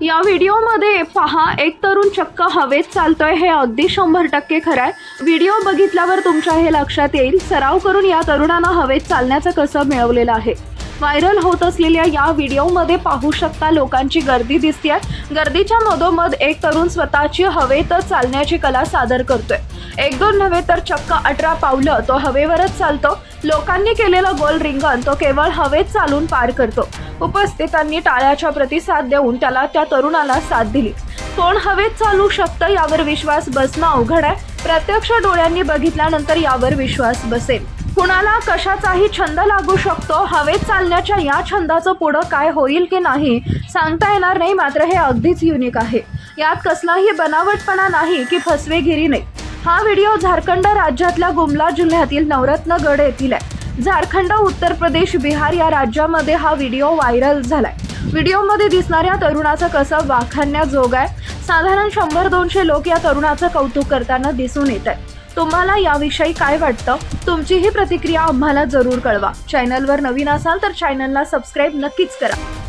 या व्हिडिओमध्ये पहा एक तरुण चक्क हवेत चालतोय. हे अगदी शंभर टक्के खरं आहे. व्हिडिओ बघितल्यावर तुमच्या हे लक्षात येईल सराव करून या तरुणानं हवेत चालण्याचं कसं मिळवलेलं आहे. व्हायरल होत असलेल्या या व्हिडिओमध्ये पाहू शकता लोकांची गर्दी दिसते गर्दीच्या मधोमध एक तरुण स्वतःची हवेतच चालण्याची कला सादर करतोय. एक दोन नव्हे तर चक्क अठरा पावलं तो हवेवरच चालतो. लोकांनी केलेलं गोल रिंगण तो केवळ हवेत चालून पार करतो. उपस्थितांनी टाळ्याच्या प्रतिसाद देऊन त्याला त्या तरुणाला साथ दिली. कोण हवेत चालू शकतं यावर विश्वास बसणं अवघड आहे. प्रत्यक्ष डोळ्यांनी बघितल्यानंतर यावर विश्वास बसेल. कुणाला कशाचाही छंद लागू शकतो हवेत चालण्याच्या या छंदाचं पुढं काय होईल की नाही सांगता येणार नाही मात्र हे अगदीच युनिक आहे. यात कसलाही बनावटपणा नाही की फसवेगिरी नाही. हा व्हिडिओ झारखंड राज्यातल्या गुमला जिल्ह्यातील नवरत्नगड येथील आहे. झारखंड उत्तर प्रदेश बिहार या राज्यामध्ये हा व्हिडिओ व्हायरल झालाय. व्हिडिओमध्ये दिसणाऱ्या तरुणाचं कसं वाखाणण्याजोग आहे? साधारण शंभर दोनशे लोक या तरुणाचं कौतुक करताना दिसून येत आहे तुम्हाला याविषयी काय वाटतं? तुमची ही प्रतिक्रिया आम्हाला जरूर कळवा. चॅनलवर नवीन असाल तर चॅनलला सबस्क्राईब नक्कीच करा.